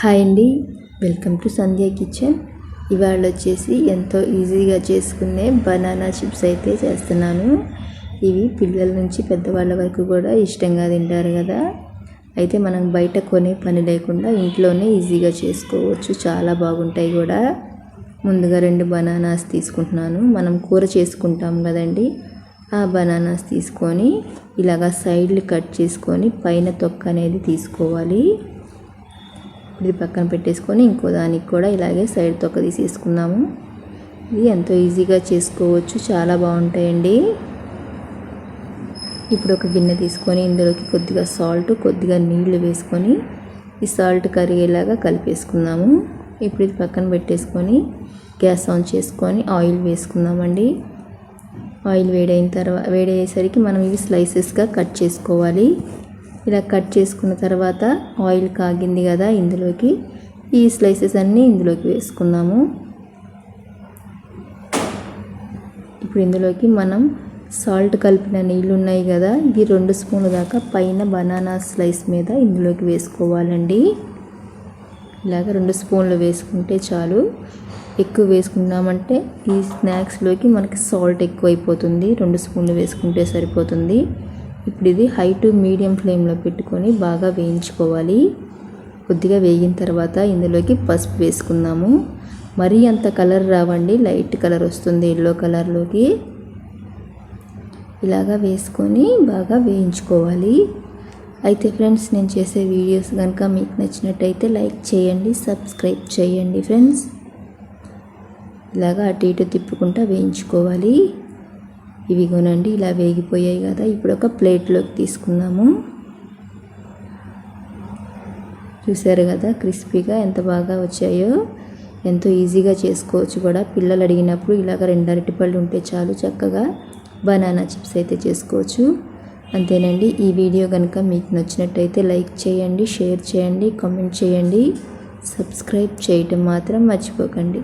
Hi అండి. Welcome to Sandhya kitchen. ఇవాళ వచ్చేసి ఎంతో ఈజీగా చేసుకునే బనానా చిప్స్ అయితే చేస్తున్నాను. ఇవి పిల్లల నుంచి పెద్దవాళ్ళ వరకు కూడా ఇష్టంగా తింటారు కదా. అయితే మనం బయట కొనే పని లేకుండా ఇంట్లోనే ఈజీగా చేసుకోవచ్చు. చాలా బాగుంటాయి కూడా. ముందుగా రెండు బనానాస్ తీసుకుంటున్నాను. మనం కూర చేసుకుంటాం కదండి. ఆ బనానాస్ తీసుకొని ఇలాగా సైడ్లు కట్ చేసుకొని పైన తొక్క అనేది తీసుకోవాలి. ఇది పక్కన పెట్టేసుకొని ఇంకో దానికి కూడా ఇలాగే సైడ్ తొక్క తీసేసుకున్నాము ఇది ఎంతో ఈజీగా చేసుకోవచ్చు. చాలా బాగుంటాయండి. ఇప్పుడు ఒక గిన్నె తీసుకొని ఇందులోకి కొద్దిగా సాల్ట్ కొద్దిగా నీళ్ళు వేసుకొని ఈ సాల్ట్ కరిగేలాగా కలిపేసుకుందాము. ఇప్పుడు ఇది పక్కన పెట్టేసుకొని గ్యాస్ ఆన్ చేసుకొని ఆయిల్ వేసుకుందామండి. ఆయిల్ వేడైన తర్వాత వేడయ్యేసరికి మనం ఇవి స్లైసెస్గా కట్ చేసుకోవాలి. ఇలా కట్ చేసుకున్న తర్వాత ఆయిల్ కాగింది కదా ఇందులోకి. ఈ స్లైసెస్ అన్నీ ఇందులోకి వేసుకుందాము. ఇప్పుడు ఇందులోకి మనం సాల్ట్ కలిపిన నీళ్ళు ఉన్నాయి కదా ఈ రెండు స్పూన్ల దాకా పైన బనానా స్లైస్ మీద ఇందులోకి వేసుకోవాలండి. ఇలాగ రెండు స్పూన్లు వేసుకుంటే చాలు. ఎక్కువ వేసుకున్నామంటే ఈ స్నాక్స్లోకి మనకి సాల్ట్ ఎక్కువ అయిపోతుంది రెండు స్పూన్లు వేసుకుంటే సరిపోతుంది. ఇప్పుడు ఇది హై టు మీడియం ఫ్లేమ్లో పెట్టుకొని బాగా వేయించుకోవాలి. కొద్దిగా వేగిన తర్వాత ఇందులోకి పసుపు వేసుకుందాము. మరీ అంత కలర్ రావండి లైట్ కలర్ వస్తుంది ఎల్లో కలర్లోకి. ఇలాగా వేసుకొని బాగా వేయించుకోవాలి. అయితే ఫ్రెండ్స్ నేను చేసే వీడియోస్ కనుక మీకు నచ్చినట్టయితే లైక్ చేయండి సబ్స్క్రైబ్ చేయండి ఫ్రెండ్స్. ఇలాగా అటు ఇటు తిప్పుకుంటా వేయించుకోవాలి. ఇవి కొనండి ఇలా వేగిపోయాయి కదా. ఇప్పుడు ఒక ప్లేట్లోకి తీసుకుందాము. చూసారు కదా క్రిస్పీగా ఎంత బాగా వచ్చాయో. ఎంతో ఈజీగా చేసుకోవచ్చు కూడా. పిల్లలు అడిగినప్పుడు ఇలాగ రెండు అరటిపళ్ళు ఉంటే చాలు చక్కగా బనానా చిప్స్ అయితే చేసుకోవచ్చు. అంతేనండి ఈ వీడియో కనుక మీకు నచ్చినట్టయితే లైక్ చేయండి షేర్ చేయండి కామెంట్ చేయండి. సబ్స్క్రైబ్ చేయటం మాత్రం మర్చిపోకండి.